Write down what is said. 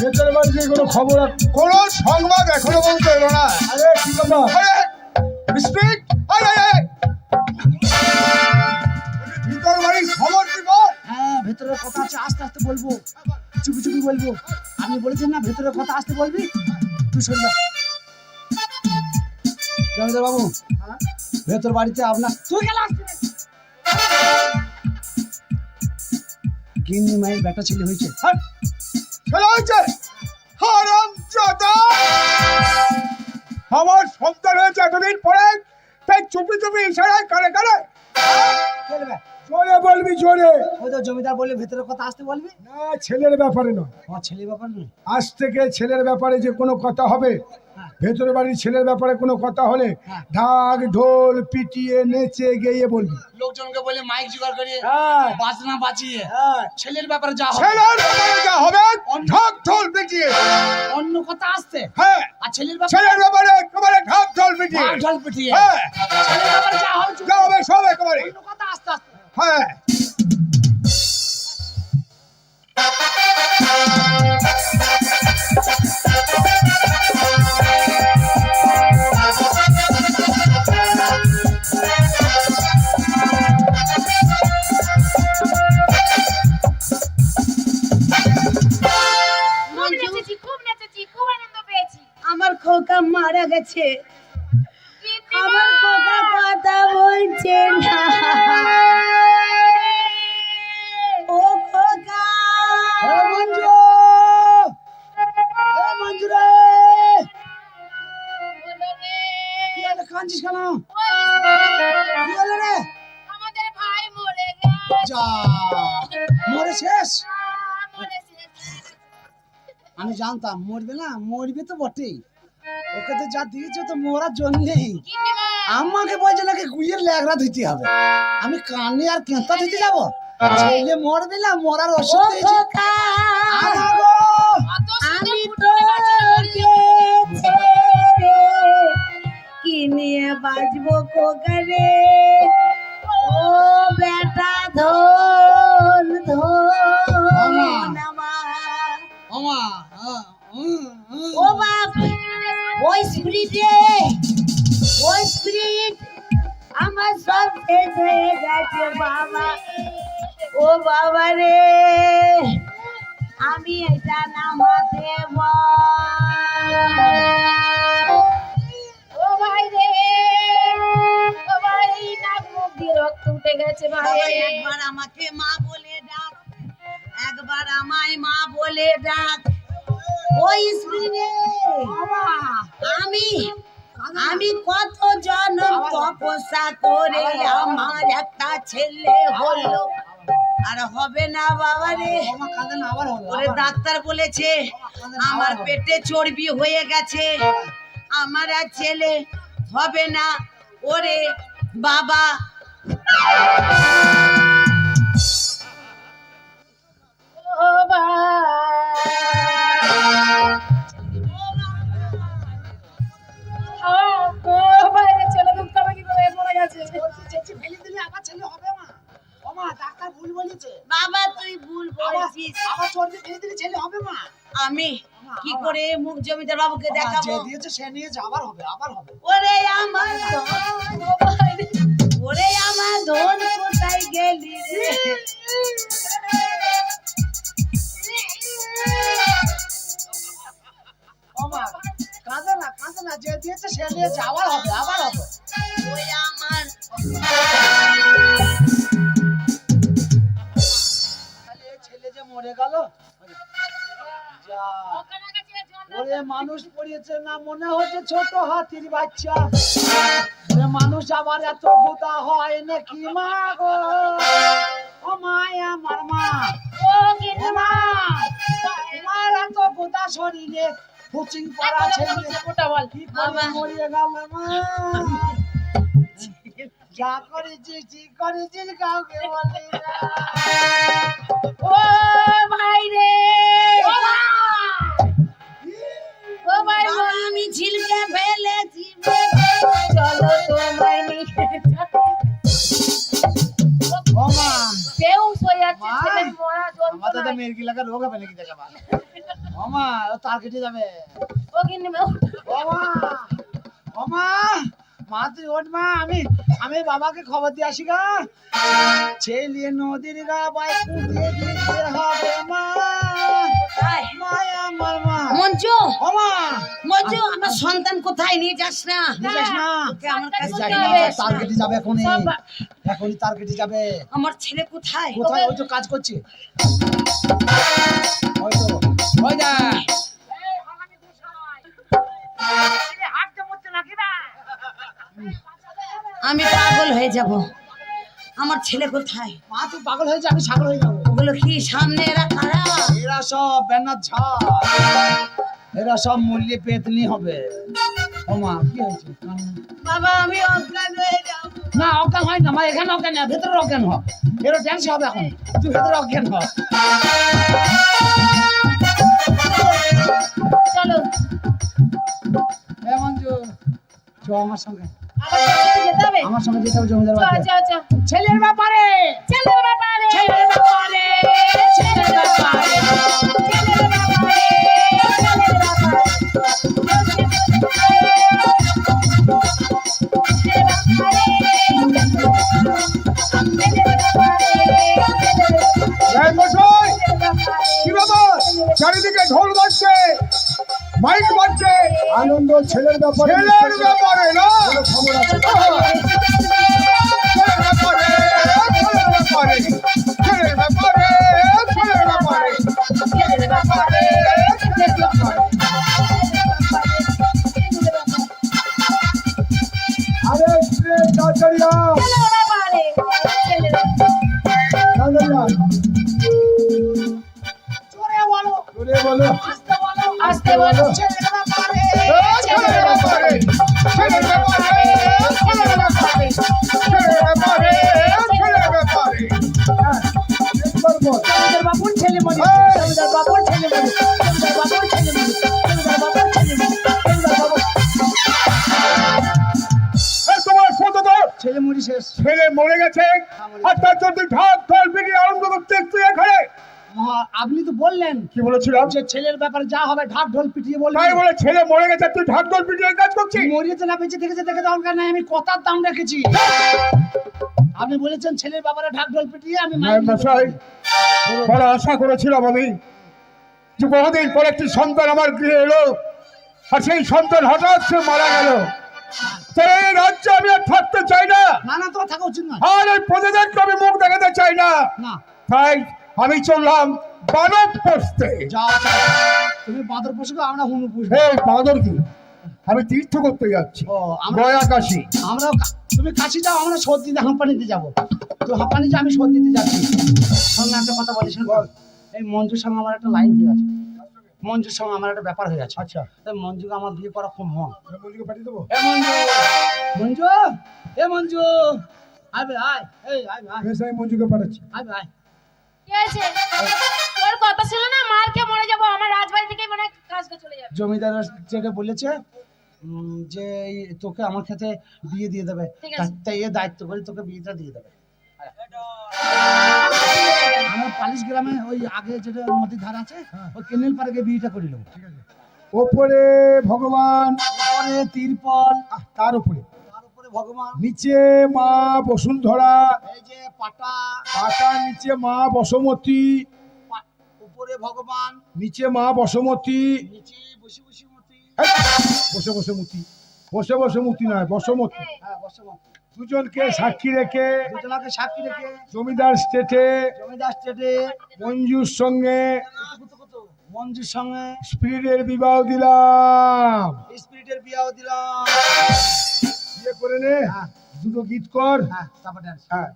ভেতরে বাড়িতে কোনো খবর আছে? কোন সংবাদ এখনও পর্যন্ত এলো না। আরে কি কথা? আরে স্পিক আরে। ভিতর বাড়ির খবর বল? হ্যাঁ ভেতরের কথা আছে আস্তে আস্তে বলব। চুপি চুপি বলব। আমি বলেছেন না ভেতরের কথা আসতে বলবি? তুই শুন না। জমিদার বাবু ভেতর বাড়িতে আপনার তুই গেল গিন্নি মায়ের বেটা ছেলে হয়েছে। হাট! ছেলে হয়েছে হারাম আমার সন্তান হয়েছে এতদিন পরে। তাই চুপি চুপি ইশারায় কানে কানে চলবে জোরে বলবি জোরে। ওই তো জমিদার বললে ভেতরের কথা আসতে বলবি? না ছেলের ব্যাপারে নয়। আমার ছেলে ব্যাপার নয়? আজ থেকে ছেলের ব্যাপারে যে কোনো কথা হবে হ্যাঁ। ভেতরে বাড়ির ছেলের ব্যাপারে কোনো কথা হলে হ্যাঁ। ঢাক ঢোল পিটিয়ে নেচে গেয়ে বলবি। লোকজনকে বলে মাইক জোগাড় করে হ্যাঁ। বাজনা বাজিয়ে ছেলের ব্যাপারে যা হবে। ছেলের ব্যাপারে যা হবে ঢাক ঢোল পিটিয়ে। অন্য কথা আসতে হ্যাঁ। আর ছেলের ব্যাপারে ছেলের ব্যাপারে একেবারে ঢাক ঢোল পিটিয়ে। ঢাক ঢোল পিটিয়ে। হ্যাঁ। ছেলের ব্যাপারে যা হবে যা হবে সব একেবারে। অন্য কথা হ্যাঁ। খুব নেচেছি খুব নেচেছি খুব আনন্দ পেয়েছি। আমার খোকা মারা গেছে। আমার খোকা কথা বলছে না। কাঁদছিস কেন? কি হলো রে? আমাদের ভাই মরে যা। মরে শেষ? আমি জানতাম মরবে না মরবে তো বটেই। ওকে তো যা দিয়েছে তো মরার জন্যেই। আমাকে বলছে নাকি গুইয়ের ল্যাগড়া দিতে হবে। আমি কানে আর কেঁতা দিতে যাব? ছেলে মরবে না মরার ও নিয়ে বাজবো খোকা রে ও বেটা ধন ধন। ও বাপ ওই স্পিরিট ওই স্পিরিট আমার সব শেষ হয়ে গেছে বাবা। ও বাবা রে আমি এটা নামাতে ও গেছে একবার আমাকে মা বলে ডাক, একবার আমায় মা বলে ডাক। ওই স্পিরিটে আমি আমি কত জন্ম তপস্যা করে আমার একটা ছেলে হলো। আর হবে না বাবা রে ওরে ডাক্তার বলেছে, আমার পেটে চর্বি হয়ে গেছে। আমার আর ছেলে হবে না। ওরে বাবা আমি কি করে মুখ জমিদার বাবুকে দেখাবো? যে দিয়েছে সে নিয়েছে আবার হবে আবার হবে। ওরে ছেলে যে মরে গেল? ওরে মানুষ পড়িয়েছে না মনে হচ্ছে ছোট হাতির বাচ্চা। মানুষ আবার এত গোদা হয় নাকি মা গো? ও মায় আমার মা। ও মা তোমার এত গোদা শরীরে। কোচিং পড়া ছেলে কি করে মরিয়ে গেল মা? যা করেছিস ঠিক করেছিস কাউকে বলি ও ভাই রে। ও ভাই আমি ঝিলকে ফেলেছি চলো তোমায় হয়ে যাচ্ছে মা। ছেলে মরা আমাদের তো যন্ত্রণায়। মেয়ের কি লাগা রোগ হবে নাকি দেখা ওমা ও তার কেটে যাবে। ও কিনে ওমা ওমা মা তুই ওঠ মা আমি আমি বাবাকে খবর দিয়ে আসি গা। ছেলে নদীর গা বাই কুটিয়ে দিতে হবে মা। আমার মঞ্জু। ওমা মঞ্জু আমার সন্তান কোথায়? নিয়ে যাস না। যাস না। আমার কাছে তার কেটে যাবে এখনই। এখনই তার কেটে যাবে। আমার ছেলে কোথায়? কোথায়? ওই তো কাজ করছে। ওই তো। ওই যা আমি পাগল হয়ে যাব। আমার ছেলে কোথায়? মা তুই পাগল হয়েছে আমি ছাগল হয়ে যাব। ওগুলো কি সামনে এরা কারা এরা সব বেনার ঝাড় এরা সব মূল্যে পেতনি হবে। ও মা কি হয়েছে? বাবা আমি অজ্ঞান হয়ে যাব। না অজ্ঞান হয় না মা এখানে অজ্ঞান না ভেতরে অজ্ঞান হ। এরা ড্যান্স হবে এখন। তুই ভেতরে অজ্ঞান হ। চলো। এ মঞ্জু চ আমার সঙ্গে। আমার সঙ্গে যেতে হবে? জমিদার চ চ ছেলের ব্যাপারে। ছেলের ব্যাপারে। ছেলের ব্যাপারে। চারিদিকে ঢোল বাজছে মাইক বাজছে। আনন্দ ছেলের ব্যাপারে ছেলের ব্যাপারে না। খবর আছে? ব্যাপারে ছেলে ছেলে মরে গেছে। আর তার জন্য ঢাক ঢোল পিটি আনন্দ করতে তুই এখানে। আপনি তো বললেন। কি বলেছিলাম? যে ছেলের ব্যাপারে যা হবে ঢাক ঢোল পিটিয়ে তাই বলবেন বলে ছেলে মরে গেছে তুই ঢাক ঢোল পিটিয়ে কাজ করছিস? মরিয়েছে না বেঁচে থেকেছে দেখে দরকার নাই আমি কথার দাম রেখেছি। আপনি বলেছেন ছেলের ব্যাপারে ঢাক ঢোল পিটিয়ে আমি মশাই বড় আশা করেছিলাম আমি যে বহুদিন পর একটি সন্তান আমার গৃহে এলো আর সেই সন্তান হঠাৎ সে মারা গেল। তাই এই রাজ্যে আমি আর থাকতে চাই না। না না তোমার থাকা উচিত নয়। আর এই প্রজাদেরকে আমি মুখ দেখাতে চাই না। তাই আমি চললাম বানর পোষতে যাও যাও। তুমি বাঁদর পুষবে আমরা হুনু পুষবো। এই বাঁদর কি? আমি তীর্থ করতে যাচ্ছি। গয়া কাশি। আমরা তুমি কাশি যাও আমরা সর্দি দিতে হাঁপানিতে যাব। তো হাঁপানিতে আমি সর্দি দিতে যাচ্ছি। সঙ্গে একটা কথা বলি। শোন এই মঞ্জুর সঙ্গে আমার একটা লাইন দিয়ে আছে। মঞ্জুর সঙ্গে আমার একটা ব্যাপার হয়ে আছে আচ্ছা। মঞ্জুকে আমার বিয়ে করা খুব মন মঞ্জুকে পাঠিয়ে দেবো? এ মঞ্জু! মঞ্জু! এ মঞ্জু! আয় আয়। এই আয় আয়। বেশ আমি মঞ্জুকে পাঠাচ্ছি। আয় আয়। কি হয়েছে? তোর কথা ছিল না মার কে মরে যাব? আমার রাজবাড়ি থেকে মনে কাজকে চলে যাবে। জমিদার যেটা বলেছে যে তোকে আমার ক্ষেত্রে বিয়ে দিয়ে দেবে। তাই এ দায়িত্ব করে তোকে বিয়েটা দিয়ে দেবে। আমার পালিশ গ্রামে ওই আগে যেটা নদীর ধার আছে ওই কেনেল পাড়ে গিয়ে বিয়েটা করে নেব। ওপরে ভগবান পরে তিরপল তার উপরে। ভগবান। নিচে মা বসুন্ধরা। এই যে পাটা। পাতা নিচে মা বসমতী। উপরে ভগবান। নিচে মা বসমতী। নিচে বসে বসে মতি। বসে বসে মূর্তি বসে বসে মূর্তি নয় বসমতী। হ্যাঁ বসে মতি। দুজনকে সাক্ষী রেখে দুজনকে সাক্ষী রেখে জমিদার স্টেটে জমিদার স্টেটে মঞ্জুর সঙ্গে মঞ্জুর সঙ্গে স্পিরিটের বিবাহ দিলাম। স্পিরিটের বিবাহ দিলাম। বিয়ে করে নে। হ্যাঁ। দুটো গীত কর। হ্যাঁ তারপর। হ্যাঁ।